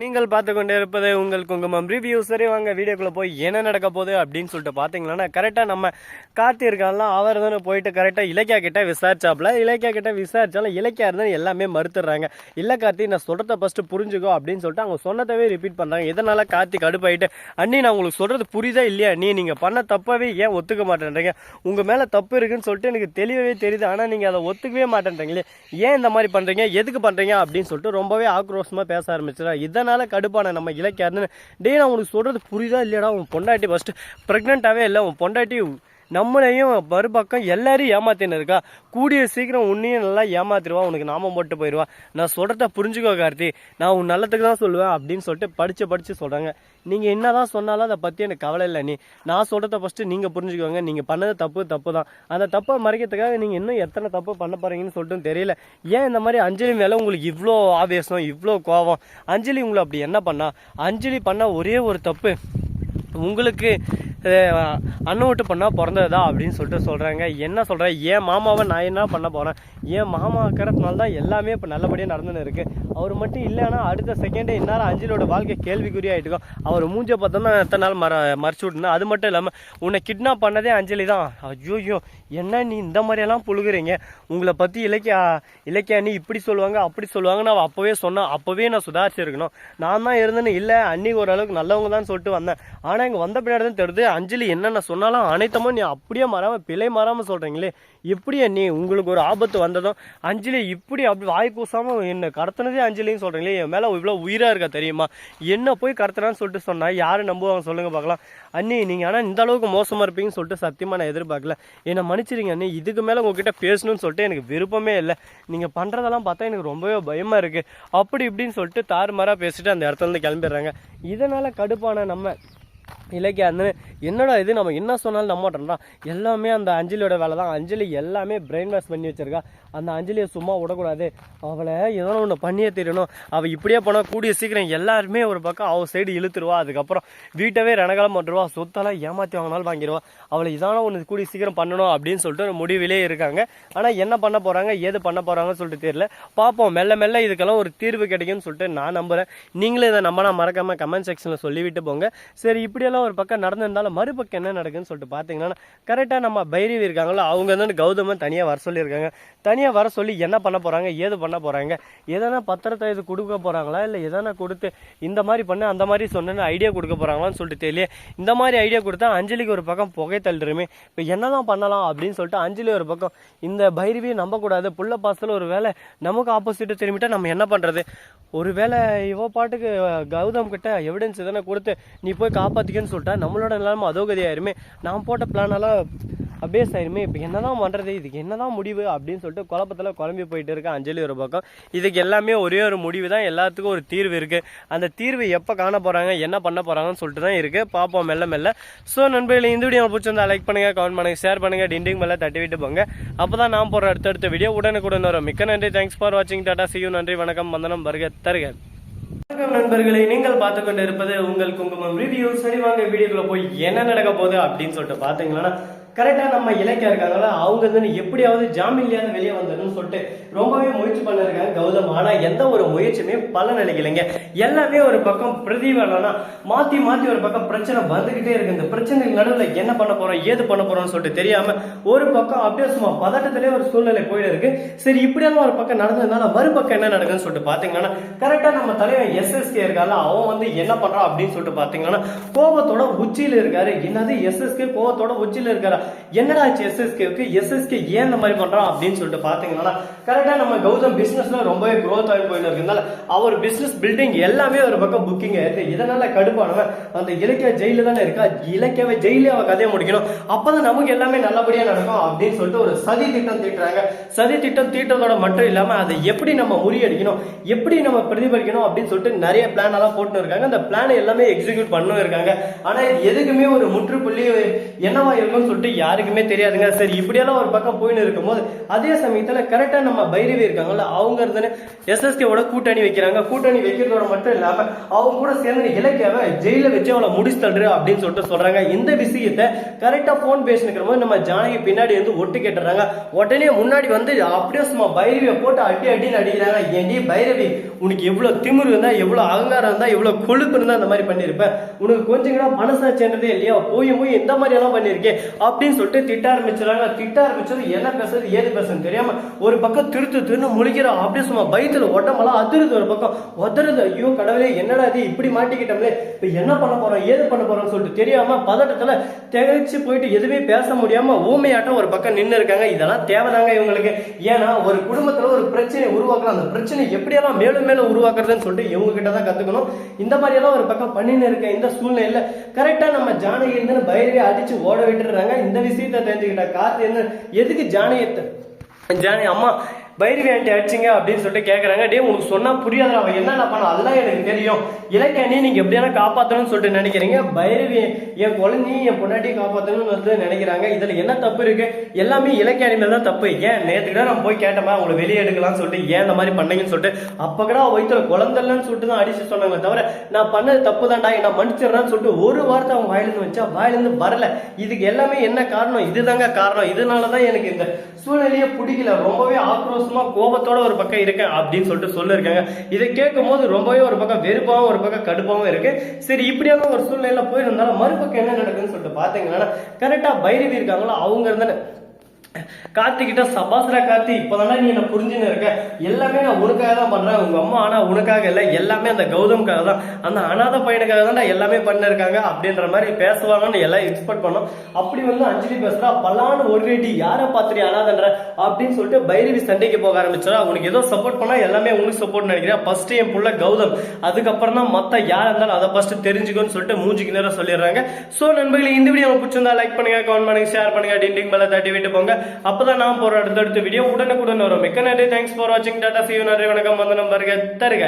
நீங்கள் பார்த்து கொண்டே இருப்பது உங்கள் குங்குமம் ரிவ்யூ சரி வாங்க வீடியோக்குள்ளே போய் என்ன நடக்க போகுது அப்படின்னு சொல்லிட்டு பார்த்தீங்கன்னா கரெக்டாக நம்ம கார்த்தி இருக்கான்ல அவர் தானே போயிட்டு கரெக்டாக இலக்கியா கிட்ட விசாரிச்சாப்ல இலக்கியா கிட்ட விசாரிச்சாலும் இலக்கியா இருந்தால் எல்லாமே மறுத்துடுறாங்க. இல்லை கார்த்தி நான் சொல்கிறத ஃபஸ்ட்டு புரிஞ்சுக்கோ அப்படின்னு சொல்லிட்டு அவங்க சொன்னதவே ரிப்பீட் பண்ணுறாங்க இதனால் கார்த்தி கடுப்பாயிட்டு அண்ணி நான் உங்களுக்கு சொல்கிறது புரியுதா இல்லையா? நீ நீங்கள் பண்ண தப்பாகவே ஏன் ஒத்துக்க மாட்டேன்றீங்க? உங்கள் மேலே தப்பு இருக்குன்னு சொல்லிட்டு எனக்கு தெளிவாகவே தெரியுது. ஆனால் நீங்கள் அதை ஒத்துக்கவே மாட்டேன்றீங்களே. ஏன் இந்த மாதிரி பண்ணுறீங்க எதுக்கு பண்ணுறீங்க அப்படின்னு சொல்லிட்டு ரொம்பவே ஆக்ரோஷமாக பேச ஆரம்பிச்சிடா இதனால் கடுப்பான நம்ம இலக்கியாருன்னு டே நான் உனக்கு சொல்கிறது புரியுதா இல்லையடா? உன் பொண்டாட்டி ஃபஸ்ட்டு ப்ரெக்னெண்ட்டாகவே இல்லை உன் பொண்டாட்டி நம்மளையும் மறுபக்கம் எல்லாரையும் ஏமாத்தின்னு இருக்கா கூடிய சீக்கிரம் உன்னையும் நல்லா ஏமாத்திடுவா உனக்கு நாமம் போட்டு போயிடுவா. நான் சொல்கிறத புரிஞ்சுக்கோ கார்த்தி. நான் உன் நல்லத்துக்கு தான் சொல்லுவேன் அப்படின்னு சொல்லிட்டு படித்து படித்து சொல்கிறாங்க நீங்கள் என்ன தான் சொன்னாலும் அதை பற்றி எனக்கு கவலை இல்லை நீ. நான் சொல்கிறத ஃபஸ்ட்டு நீங்கள் புரிஞ்சுக்கோங்க. நீங்கள் பண்ணது தப்பு தப்பு தான். அந்த தப்பை மறைக்கிறதுக்காக நீங்கள் இன்னும் எத்தனை தப்பு பண்ண போகிறீங்கன்னு சொல்லிட்டு தெரியல. ஏன் இந்த மாதிரி அஞ்சலி மேலே உங்களுக்கு இவ்வளோ ஆவேசம் இவ்வளோ கோவம் அஞ்சலி உங்களை அப்படி என்ன பண்ணா? அஞ்சலி பண்ண ஒரே ஒரு தப்பு. உங்களுக்கு அண்ணன் விட்டு பண்ணால் பிறந்ததா அப்படின்னு சொல்லிட்டு சொல்கிறாங்க என்ன சொல்கிறேன் என் மாமாவை நான் என்ன பண்ண போகிறேன் என் மாமா இருக்கிறதுனால தான் எல்லாமே இப்போ நல்லபடியாக நடந்துன்னு இருக்குது அவர் மட்டும் இல்லைன்னா அடுத்த செகண்டே இந்நேரம் அஞ்சலியோட வாழ்க்கை கேள்விக்குறியாயிட்டுக்கும் அவர் மூஞ்ச பார்த்தோம்னா எத்தனை நாள் மற மறைச்சு விட்டுனா அது மட்டும் இல்லாமல் உன்னை கிட்னாப் பண்ணதே அஞ்சலி தான் ஐயோ என்ன நீ இந்த மாதிரியெல்லாம் புழுகுறீங்க? உங்களை பற்றி இலக்கியா இலக்கியா நீ இப்படி சொல்லுவாங்க அப்படி சொல்லுவாங்க நான் அப்போவே சொன்னேன் அப்போவே நான் சுதாரிச்சிருக்கணும். நான் தான் இருந்தேன்னு இல்லை அன்னைக்கு ஓரளவுக்கு நல்லவங்க தான் சொல்லிட்டு வந்தேன். ஆனால் இங்கே வந்த பின்னாடி தான் தெரியுது அஞ்சலி என்னென்ன சொன்னாலும் அனைத்தமும் நீ அப்படியே மாறாமல் பிழை மாறாமல் சொல்கிறீங்களே எப்படி நீ உங்களுக்கு ஒரு ஆபத்து வந்ததும் அஞ்சலி இப்படி அப்படி வாய் கூசாமல் என்னை கடத்தினதே அஞ்சலின்னு சொல்கிறீங்களே என் மேலே இவ்வளோ உயிராக இருக்கா தெரியுமா? என்ன போய் கடத்தினான்னு சொல்லிட்டு சொன்னால் யார் நம்புவாங்க சொல்லுங்கள் பார்க்கலாம். அண்ணி நீங்கள் ஆனால் இந்த அளவுக்கு மோசமாக இருப்பீங்கன்னு சொல்லிட்டு சத்தியமாக நான் எதிர்பார்க்கல. என்னை மன்னிச்சிருங்க அண்ணி. இதுக்கு மேலே உங்ககிட்ட பேசணும்னு சொல்லிட்டு எனக்கு விருப்பமே இல்லை. நீங்கள் பண்ணுறதெல்லாம் பார்த்தா எனக்கு ரொம்பவே பயமாக இருக்குது அப்படி இப்படின்னு சொல்லிட்டு தாறுமாறாக பேசிட்டு அந்த இடத்துல இருந்து கிளம்பிடுறாங்க. இதனால் கடுப்பான நம்ம இலக்கியா அந்த என்னடா இது? நம்ம என்ன சொன்னாலும் நம்ப மாட்டோம்டா. எல்லாமே அந்த அஞ்சலியோட வேலை தான் அஞ்சலி எல்லாமே பிரெயின் வாஷ் பண்ணி வச்சிருக்கா. அந்த அஞ்சலியை சும்மா விடக்கூடாது. அவளை ஏதோ ஒன்று பண்ணியே தெரியணும் அவள் இப்படியே போனால் கூடிய சீக்கிரம் எல்லாருமே ஒரு பக்கம் அவள் சைடு இழுத்துருவா. அதுக்கப்புறம் வீட்டவே ரணகலம் பண்ணுருவா சொத்தெல்லாம் ஏமாற்றி வாங்கினாலும் வாங்கிடுவா அவளை இதான ஒன்று கூடிய சீக்கிரம் பண்ணணும் அப்படின்னு சொல்லிட்டு ஒரு முடிவிலே இருக்காங்க. ஆனால் என்ன பண்ண போகிறாங்க ஏது பண்ண போகிறாங்கன்னு சொல்லிட்டு தெரியல. பார்ப்போம். மெல்ல மெல்ல இதுக்கெல்லாம் ஒரு தீர்வு கிடைக்கும்னு சொல்லிட்டு நான் நம்புகிறேன் நீங்களும் இதை நம்பினா மறக்காமல் கமெண்ட் செக்ஷனில் சொல்லிவிட்டு போங்க. சரி இப்படியெல்லாம் ஒரு பக்கம் நடந்திருந்தாலும் மறுபக்கம் என்ன நடக்குன்னு சொல்லிட்டு பார்த்தீங்கன்னா கரெக்டாக நம்ம பைரவி இருக்காங்களோ அவங்க வந்து கௌதமன் தனியாக வர சொல்லியிருக்காங்க. தனியாக வர சொல்லி என்ன பண்ண போகிறாங்க ஏது பண்ண போகிறாங்க எதனா பத்திரத்தை இது கொடுக்க போகிறாங்களா இல்லை எதனா கொடுத்து இந்த மாதிரி பண்ண அந்த மாதிரி சொன்னேன்னு ஐடியா கொடுக்க போகிறாங்களான்னு சொல்லிட்டு தெரியல இந்த மாதிரி ஐடியா கொடுத்தா அஞ்சலிக்கு ஒரு பக்கம் புகை தள்ளுருமே. இப்போ என்னதான் பண்ணலாம் அப்படின்னு சொல்லிட்டு அஞ்சலி ஒரு பக்கம் இந்த பைரவியை நம்பக்கூடாது புள்ள பாசத்தில் ஒரு வேலை நமக்கு ஆப்போசிட்டு திரும்பிட்டா நம்ம என்ன பண்ணுறது ஒரு வேளை இவ பாட்டுக்கு கௌதம் கிட்ட எவிடன்ஸ் எதனா கொடுத்து நீ போய் காப்பாற்றிக்கன்னு சொல்லிட்டா நம்மளோட நிலைமை அதோகதி ஆயிருமே நான் போட்ட பிளானெல்லாம் அபேஸ் ஆயிருமே இப்போ என்னதான் பண்றது? இதுக்கு என்னதான் முடிவு? அப்படின்னு சொல்லிட்டு குழப்பத்துல குழம்பி போயிட்டு இருக்க அஞ்சலி ஒரு பக்கம். இதுக்கு எல்லாமே ஒரே ஒரு முடிவு தான். எல்லாத்துக்கும் ஒரு தீர்வு இருக்கு. அந்த தீர்வு எப்போ காண போறாங்க என்ன பண்ண போறாங்கன்னு சொல்லிட்டு தான் இருக்கு. பார்ப்போம் மெல்ல மெல்ல. ஸோ நண்பர்களே இந்த வீடியோ பிடிச்சிருந்தா லைக் பண்ணுங்க கமெண்ட் பண்ணுங்க ஷேர் பண்ணுங்க டிண்டிங் மேலே தட்டி விட்டு போங்க. அப்பதான் நான் போற அடுத்தடுத்த வீடியோ உடனுக்குடன் வரும். மிக்க நன்றி. தேங்க்ஸ் ஃபார் வாட்சிங் டாடா சியூ நன்றி வணக்கம். வந்தனம் வருக தருக. வணக்கம் நீங்கள் பார்த்து கொண்டு இருப்பது உங்கள் குங்குமம் ரிவ்யூ சரி வாங்க வீடியோக்குள்ள போய் என்ன நடக்க போகுது அப்படின்னு சொல்லிட்டு பாத்தீங்கன்னா கரெக்டாக நம்ம இலக்கியா இருக்காங்களா அவங்க வந்து எப்படியாவது ஜாமீன்லையாவது வெளியே வந்துடணும்னு சொல்லிட்டு ரொம்பவே முயற்சி பண்ணிருக்காங்க கௌதம். ஆனால் எந்த ஒரு முயற்சியுமே பலன் அளிக்கலைங்க. எல்லாமே ஒரு பக்கம் பிரதிபலனா மாற்றி மாற்றி ஒரு பக்கம் பிரச்சனை வந்துக்கிட்டே இருக்கு. இந்த பிரச்சனைக்கு நடுவில் என்ன பண்ண போகிறோம் ஏது பண்ண போகிறோம்னு சொல்லிட்டு தெரியாமல் ஒரு பக்கம் அப்படியே சும்மா பதட்டத்திலே ஒரு சூழ்நிலை போயிட்டு இருக்கு. சரி இப்படியெல்லாம் ஒரு பக்கம் நடந்ததுனால மறுபக்கம் என்ன நடக்குன்னு சொல்லிட்டு பார்த்தீங்கன்னா கரெக்டாக நம்ம தலைவன் எஸ்எஸ்கே இருக்கால அவன் வந்து என்ன பண்ணுறான் அப்படின்னு சொல்லிட்டு பார்த்தீங்கன்னா கோபத்தோட உச்சியில் இருக்காரு. என்னது எஸ்எஸ்கே கோபத்தோட உச்சியில் இருக்காரா? என்னடா ஆச்சு எஸ்எஸ்கேவுக்கு எஸ்எஸ்கே ஏன் இந்த மாதிரி பண்றான் அப்படின்னு சொல்லிட்டு பாத்தீங்கன்னா கரெக்டா நம்ம கௌதம் பிசினஸ்ல ரொம்பவே க்ரோத் ஆகி போயிட்டு இருக்கனால அவர் பிசினஸ் பில்டிங் எல்லாமே ஒரு பக்கம் புக்கிங் ஆயிருக்கு இதனால கடுப்பானவன் அந்த இலக்கிய ஜெயில தானே இருக்கா? இலக்கியவை ஜெயிலே அவ கதையை முடிக்கணும். அப்பதான் நமக்கு எல்லாமே நல்லபடியா நடக்கும் அப்படின்னு சொல்லிட்டு ஒரு சதி திட்டம் தீட்டுறாங்க. சதி திட்டம் தீட்டுறதோட மட்டும் இல்லாம அதை எப்படி நம்ம முறியடிக்கணும்? எப்படி நம்ம பிரதிபலிக்கணும் அப்படின்னு சொல்லிட்டு நிறைய பிளான் எல்லாம் போட்டு இருக்காங்க. அந்த பிளான் எல்லாமே எக்ஸிக்யூட் பண்ணும் இருக்காங்க. ஆனா எதுக்குமே ஒரு முற்றுப்புள்ளி என்னவா இருக்கும்னு சொல்லிட்டு யாருக்குமே தெரியாதுங்க. சரி இப்படியெல்லாம் ஒரு பக்கம் போயின்னு இருக்கும்போது அதே சமயத்தில் கரெக்டாக நம்ம பைரவி இருக்காங்கல்ல அவங்க இருந்தானே எஸ்எஸ்கேவோட கூட்டணி வைக்கிறாங்க. கூட்டணி வைக்கிறதோட மட்டும் இல்லாமல் அவங்க கூட சேர்ந்து இலக்கியாவை ஜெயிலில் வச்சு அவளை முடிச்சு தள்ளுரு அப்படின்னு சொல்லிட்டு சொல்கிறாங்க இந்த விஷயத்தை கரெக்டாக ஃபோன் பேசினுக்கிற போது நம்ம ஜானகி பின்னாடி வந்து ஒட்டு கேட்டுறாங்க. உடனே முன்னாடி வந்து அப்படியே சும்மா பைரவியை போட்டு அடி அடின்னு அடிக்கிறாங்க. ஏண்டி பைரவி உனக்கு எவ்வளோ திமுரு இருந்தா எவ்வளோ அகங்காரம் இருந்தால் எவ்வளோ கொழுப்பு இருந்தால் அந்த மாதிரி பண்ணியிருப்பேன் உனக்கு கொஞ்சம் கூட மனசாட்சின்றதே இல்லையா? போய் போய் இந்த மாதிரி எல்லாம் அப்படின்னு சொல்லிட்டு திட்ட ஆரம்பிச்சிடறாங்க. திட்ட ஆரம்பிச்சது என்ன பேசுறது ஏது பேசுறது தெரியாம ஒரு பக்கம் திருத்து திருன்னு முழிக்கிறோம். அப்படியே சும்மா பயத்துல உடம்பெல்லாம் அதிருது ஒரு பக்கம். உதறுது ஐயோ கடவுளே என்னடா இது? இப்படி மாட்டிக்கிட்டோம்லே. இப்ப என்ன பண்ண போறோம்? ஏது பண்ண போறோம்னு சொல்லிட்டு தெரியாம பதட்டத்துல திகச்சு போயிட்டு எதுவுமே பேச முடியாம ஊமையாட்டம் ஒரு பக்கம் நின்று இருக்காங்க. இதெல்லாம் தேவைதாங்க இவங்களுக்கு. ஏன்னா ஒரு குடும்பத்துல ஒரு பிரச்சனை உருவாக்கலாம். அந்த பிரச்சனை எப்படியெல்லாம் மேலும் மேலும் உருவாக்குறதுன்னு சொல்லிட்டு இவங்க கிட்ட தான் கத்துக்கணும். இந்த மாதிரி எல்லாம் ஒரு பக்கம் பண்ணின்னு இருக்க இந்த சூழ்நிலையில கரெக்டா நம்ம ஜானகி இருந்து பயிரவே அடிச்சு ஓட விட்டுறாங்க இந்த விஷயத்த தெரிஞ்சுக்கிட்டேன் காத்து என்ன எதுக்கு ஜானகியத்தை ஜானி அம்மா பைரவி ஆண்டி அடிச்சிங்க அப்படின்னு சொல்லிட்டு கேட்குறாங்க டே உங்களுக்கு சொன்னால் புரியாது அவன் என்னென்ன பண்ண அதெல்லாம் எனக்கு தெரியும். இலக்கியானி நீங்கள் எப்படியான காப்பாற்றணும்னு சொல்லிட்டு நினைக்கிறீங்க. பைரவி என் குழந்தையும் என் பொண்டாட்டியும் காப்பாற்றணும்னு வந்து நினைக்கிறாங்க. இதில் என்ன தப்பு இருக்குது எல்லாமே இலக்கணி மேலே தான் தப்பு. ஏன்? நேற்று கூட நான் போய் கேட்டோமா அவங்களை வெளியே எடுக்கலாம்னு சொல்லிட்டு ஏன் இந்த மாதிரி பண்ணீங்கன்னு சொல்லிட்டு. அப்போ கூட அவ வயிற்றுல குழந்தைலன்னு சொல்லிட்டு தான் அடிச்சு சொன்னாங்க தவிர நான் பண்ணது தப்பு தான்டா நான் மன்னிச்சிடுறேன்னு சொல்லிட்டு ஒரு வார்த்தை அவங்க வாயிலிருந்து வச்சா வாயிலிருந்து வரல. இதுக்கு எல்லாமே என்ன காரணம்? இதுதாங்க காரணம். இதனால தான் எனக்கு இந்த சூழ்நிலையே பிடிக்கல. ரொம்பவே ஆக்ரோஷம் கோபத்தோட ஒரு பக்கம் இருக்கேன் அப்படின்னு சொல்லிட்டு சொல்லிருக்காங்க. இதை கேட்கும் போது ரொம்பவே ஒரு பக்கம் வெறுப்பாவும் ஒரு பக்கம் கடுப்பாவும் இருக்கு. சரி இப்படியான ஒரு சூழ்நிலையில போயிருந்தாலும் மறுபக்கம் என்ன நடக்குதுன்னு சொல்லிட்டு பாத்தீங்கன்னா கரெக்டா பைரவி இருக்காங்களோ அவங்க இருந்தாலும் கார்த்திகிட்ட சபாஸ்ரா கார்த்தி இப்பதானே நீ என்ன புரிஞ்சுன்னு இருக்க எல்லாமே நான் உனக்காக தான் பண்றேன் உங்க அம்மா ஆனா உனக்காக இல்லை எல்லாமே அந்த கௌதம்காக தான் அந்த அனாதை பையனுக்காக தான் எல்லாமே பண்ணிருக்காங்க அப்படின்ற மாதிரி பேசுவாங்கன்னு எல்லாம் எக்ஸ்பெக்ட் பண்ணோம் அப்படி வந்து அஞ்சலி பேசுறா பல்லான்னு ஒரு ரெடி யாரை பார்த்துட்டு அனாதன்ற அப்படின்னு சொல்லிட்டு பைரவி சண்டைக்கு போக ஆரம்பிச்சா உனக்கு ஏதோ சப்போர்ட் பண்ணா எல்லாமே உனக்கு சப்போர்ட் நினைக்கிறேன் ஃபர்ஸ்ட் என் புள்ள கௌதம் அதுக்கப்புறம் தான் மத்த யார் இருந்தாலும் அதை ஃபர்ஸ்ட் தெரிஞ்சுக்கணும்னு சொல்லிட்டு மூஞ்சிக்கு நேரம் சொல்லிடுறாங்க சோ நண்பர்களே இந்த வீடியோ பிடிச்சிருந்தா லைக் பண்ணுங்க கமெண்ட் பண்ணுங்க ஷேர் பண்ணுங்க டிண்டிங் மேல தட்டி விட்டு போங்க அப்பதான் நான் போற அடுத்தடுத்த வீடியோ உடனுக்குடன் வரும். மிக்க நன்றி. தேங்க்ஸ் ஃபார் வாட்சிங் டாடா சி நன்றி வணக்கம். வந்து நம்பருக்கு தருக.